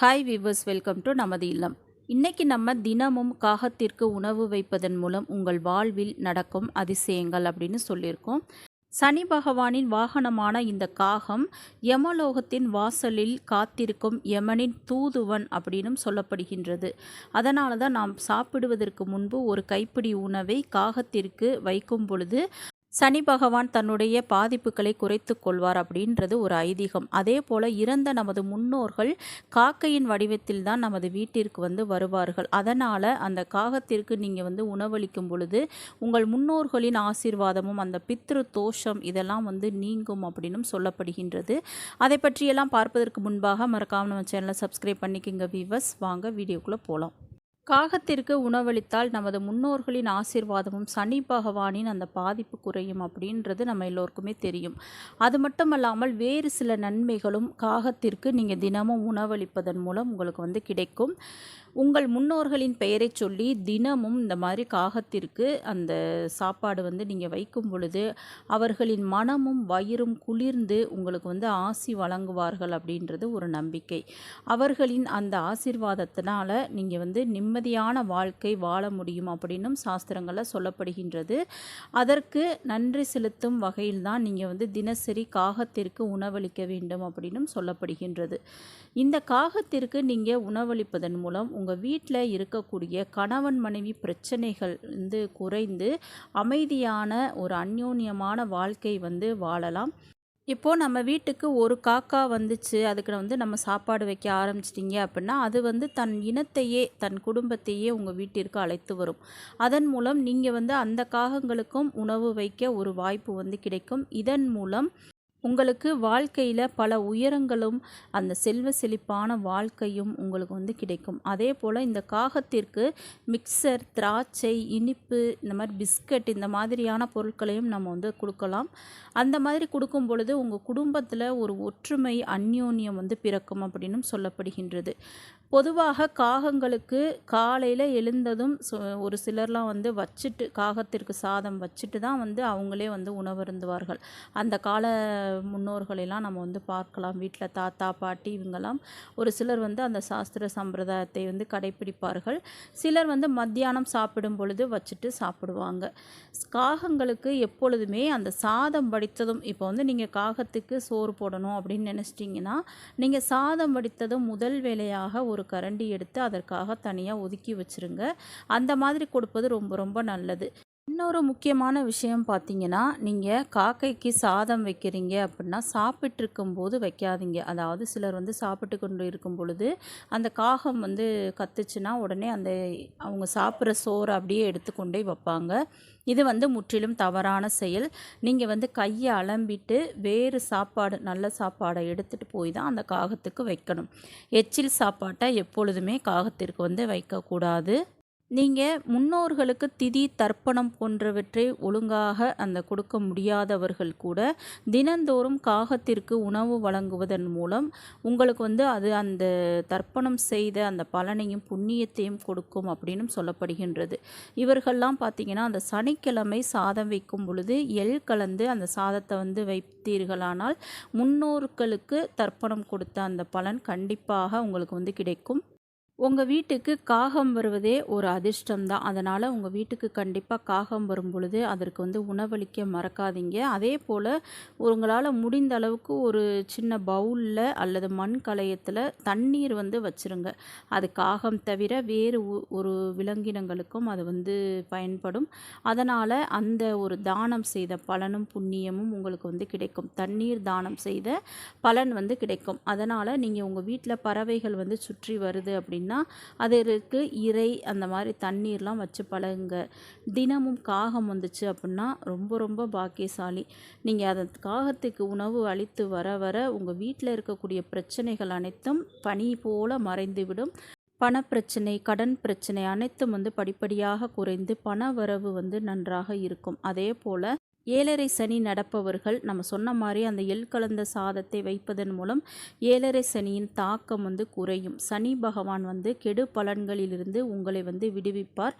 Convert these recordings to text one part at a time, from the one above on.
Hi viewers welcome to நமது இல்லம். இன்னைக்கு நம்ம தினமும் காகத்திற்கு உணவு வைப்பதன் மூலம் உங்கள் வாழ்வில் நடக்கும் அதிசயங்கள் அப்படின்னு சொல்லியிருக்கோம். சனி பகவானின் வாகனமான இந்த காகம் யமலோகத்தின் வாசலில் காத்திருக்கும் யமனின் தூதுவன் அப்படின்னும் சொல்லப்படுகின்றது. அதனால தான் நாம் சாப்பிடுவதற்கு முன்பு ஒரு கைப்பிடி உணவை காகத்திற்கு வைக்கும் பொழுது சனி பகவான் தன்னுடைய பாதிப்புகளை குறைத்து கொள்வார் அப்படின்றது ஒரு ஐதீகம். அதே போல் இறந்த நமது முன்னோர்கள் காக்கையின் வடிவத்தில் தான் நமது வீட்டிற்கு வந்து வருவார்கள். அதனால் அந்த காகத்திற்கு நீங்கள் வந்து உணவளிக்கும் பொழுது உங்கள் முன்னோர்களின் ஆசீர்வாதமும் அந்த பித்ரு தோஷம் இதெல்லாம் வந்து நீங்கும் அப்படின்னும் சொல்லப்படுகின்றது. அதை பற்றியெல்லாம் பார்ப்பதற்கு முன்பாக மறக்காமல் நம்ம சேனலை சப்ஸ்கிரைப் பண்ணிக்கோங்க வீவர்ஸ் வாங்க வீடியோக்குள்ளே போகலாம் காகத்திற்கு உணவளித்தால் நமது முன்னோர்களின் ஆசீர்வாதமும் சனி பகவானின் அந்த பாதிப்பு குறையும் அப்படின்றது நம்ம எல்லோருக்குமே தெரியும். அது மட்டுமல்லாமல் வேறு சில நன்மைகளும் காகத்திற்கு நீங்கள் தினமும் உணவளிப்பதன் மூலம் உங்களுக்கு வந்து கிடைக்கும். உங்கள் முன்னோர்களின் பெயரை சொல்லி தினமும் இந்த மாதிரி காகத்திற்கு அந்த சாப்பாடு வந்து நீங்கள் வைக்கும் பொழுது அவர்களின் மனமும் வயிறும் குளிர்ந்து உங்களுக்கு வந்து ஆசி வழங்குவார்கள் அப்படின்றது ஒரு நம்பிக்கை. அவர்களின் அந்த ஆசீர்வாதத்தினால நீங்கள் வந்து நிம்மதியான வாழ்க்கை வாழ முடியும் அப்படின்னும் சாஸ்திரங்களில் சொல்லப்படுகின்றது. அதற்கு நன்றி செலுத்தும் வகையில் தான் நீங்கள் வந்து தினசரி காகத்திற்கு உணவளிக்க வேண்டும் அப்படின்னும் சொல்லப்படுகின்றது. இந்த காகத்திற்கு நீங்கள் உணவளிப்பதன் மூலம் உங்கள் வீட்டில் இருக்கக்கூடிய கணவன் மனைவி பிரச்சனைகள் வந்து குறைந்து அமைதியான ஒரு அந்யோன்யமான வாழ்க்கை வந்து வாழலாம். இப்போது நம்ம வீட்டுக்கு ஒரு காக்கா வந்துச்சு அதுக்கு வந்து நம்ம சாப்பாடு வைக்க ஆரம்பிச்சிட்டிங்க அப்படின்னா அது வந்து தன் இனத்தையே தன் குடும்பத்தையே உங்கள் வீட்டிற்கு அழைத்து வரும். அதன் மூலம் நீங்கள் வந்து அந்த காகங்களுக்கும் உணவு வைக்க ஒரு வாய்ப்பு வந்து கிடைக்கும். இதன் மூலம் உங்களுக்கு வாழ்க்கையில் பல உயரங்களும் அந்த செல்வ செழிப்பான வாழ்க்கையும் உங்களுக்கு வந்து கிடைக்கும். அதே போல் இந்த காகத்திற்கு மிக்சர் திராட்சை இனிப்பு இந்த மாதிரி பிஸ்கட் இந்த மாதிரியான பொருட்களையும் நம்ம வந்து கொடுக்கலாம். அந்த மாதிரி கொடுக்கும் பொழுது உங்கள் குடும்பத்தில் ஒரு ஒற்றுமை அந்யோன்யம் வந்து பிறக்கும் அப்படின்னு சொல்லப்படுகின்றது. பொதுவாக காகங்களுக்கு காலையில் எழுந்ததும் ஒரு சிலர்லாம் வந்து வச்சுட்டு காகத்திற்கு சாதம் வச்சுட்டு தான் வந்து அவங்களே வந்து உணவருந்துவார்கள். அந்த கால முன்னோர்களெல்லாம் நம்ம வந்து பார்க்கலாம். வீட்டில் தாத்தா பாட்டி இவங்கெல்லாம் ஒரு சிலர் வந்து அந்த சாஸ்திர சம்பிரதாயத்தை வந்து கடைப்பிடிப்பார்கள். சிலர் வந்து மத்தியானம் சாப்பிடும் பொழுது வச்சுட்டு சாப்பிடுவாங்க. காகங்களுக்கு எப்பொழுதுமே அந்த சாதம் வடித்ததும் இப்போ வந்து நீங்கள் காகத்துக்கு சோறு போடணும் அப்படின்னு நினச்சிட்டிங்கன்னா நீங்கள் சாதம் வடித்ததும் முதல் வேலையாக ஒரு கரண்டி எடுத்து அதற்காக தனியாக ஒதுக்கி வச்சுருங்க. அந்த மாதிரி கொடுப்பது ரொம்ப ரொம்ப நல்லது. இன்னொரு முக்கியமான விஷயம் பார்த்தீங்கன்னா நீங்கள் காக்கைக்கு சாதம் வைக்கிறீங்க அப்படின்னா சாப்பிட்ருக்கும் போது வைக்காதீங்க. அதாவது சிலர் வந்து சாப்பிட்டு கொண்டு இருக்கும் பொழுது அந்த காகம் வந்து கத்துச்சுன்னா உடனே அந்த அவங்க சாப்பிட்ற சோறு அப்படியே எடுத்துக்கொண்டே வைப்பாங்க. இது வந்து முற்றிலும் தவறான செயல். நீங்கள் வந்து கையை அலம்பிட்டு வேறு சாப்பாடு நல்ல சாப்பாடை எடுத்துகிட்டு போய் தான் அந்த காகத்துக்கு வைக்கணும். எச்சில் சாப்பாட்டை எப்பொழுதுமே காகத்திற்கு வந்து வைக்கக்கூடாது. நீங்கள் முன்னோர்களுக்கு திதி தர்ப்பணம் போன்றவற்றை ஒழுங்காக அந்த கொடுக்க முடியாதவர்கள் கூட தினந்தோறும் காகத்திற்கு உணவு வழங்குவதன் மூலம் உங்களுக்கு வந்து அது அந்த தர்ப்பணம் செய்த அந்த பலனையும் புண்ணியத்தையும் கொடுக்கும் அப்படின்னு சொல்லப்படுகின்றது. இவர்கள்லாம் பார்த்திங்கன்னா அந்த சனிக்கிழமை சாதம் வைக்கும் பொழுது எள் கலந்து அந்த சாதத்தை வந்து வைத்தீர்களானால் முன்னோர்களுக்கு தர்ப்பணம் கொடுத்த அந்த பலன் கண்டிப்பாக உங்களுக்கு வந்து கிடைக்கும். உங்கள் வீட்டுக்கு காகம் வருவதே ஒரு அதிர்ஷ்டம் தான். அதனால் உங்கள் வீட்டுக்கு கண்டிப்பாக காகம் வரும் பொழுது அதற்கு வந்து உணவளிக்க மறக்காதீங்க. அதே போல் உங்களால் முடிந்த அளவுக்கு ஒரு சின்ன பவுலில் அல்லது மண் கலையத்தில் தண்ணீர் வந்து வச்சுருங்க. அது காகம் தவிர வேறு ஒரு விலங்கினங்களுக்கும் அது வந்து பயன்படும். அதனால் அந்த ஒரு தானம் செய்த பலனும் புண்ணியமும் உங்களுக்கு வந்து கிடைக்கும். தண்ணீர் தானம் செய்த பலன் வந்து கிடைக்கும். அதனால் நீங்கள் உங்கள் வீட்டில் பறவைகள் வந்து சுற்றி வருது அப்படின்னா அப்படின்னா அதற்கு இறை அந்த மாதிரி தண்ணீர்லாம் வச்சு பழகுங்க. தினமும் காகம் வந்துச்சு அப்படின்னா ரொம்ப ரொம்ப பாக்கியசாலி. நீங்கள் அதை காகத்துக்கு உணவு அளித்து வர வர உங்கள் வீட்டில் இருக்கக்கூடிய பிரச்சனைகள் அனைத்தும் பனி போல மறைந்துவிடும். பணப்பிரச்சனை கடன் பிரச்சனை அனைத்தும் வந்து படிப்படியாக குறைந்து பண வரவு வந்து நன்றாக இருக்கும். அதே போல் ஏழரை சனி நடப்பவர்கள் நம்ம சொன்ன மாதிரி அந்த எள் கலந்த சாதத்தை வைப்பதன் மூலம் ஏழரை சனியின் தாக்கம் வந்து குறையும். சனி பகவான் வந்து கெடு பலன்களிலிருந்து உங்களை வந்து விடுவிப்பார்.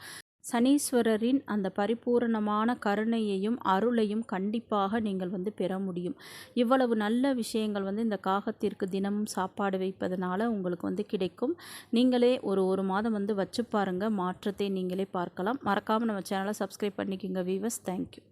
சனீஸ்வரரின் அந்த பரிபூரணமான கருணையையும் அருளையும் கண்டிப்பாக நீங்கள் வந்து பெற முடியும். இவ்வளவு நல்ல விஷயங்கள் வந்து இந்த காகத்திற்கு தினமும் சாப்பாடு வைப்பதனால உங்களுக்கு வந்து கிடைக்கும். நீங்களே ஒரு ஒரு மாதம் வந்து வச்சு பாருங்கள் மாற்றத்தை நீங்களே பார்க்கலாம். மறக்காமல் நம்ம சேனலை சப்ஸ்கிரைப் பண்ணிக்கோங்க வீவர்ஸ் தேங்க்யூ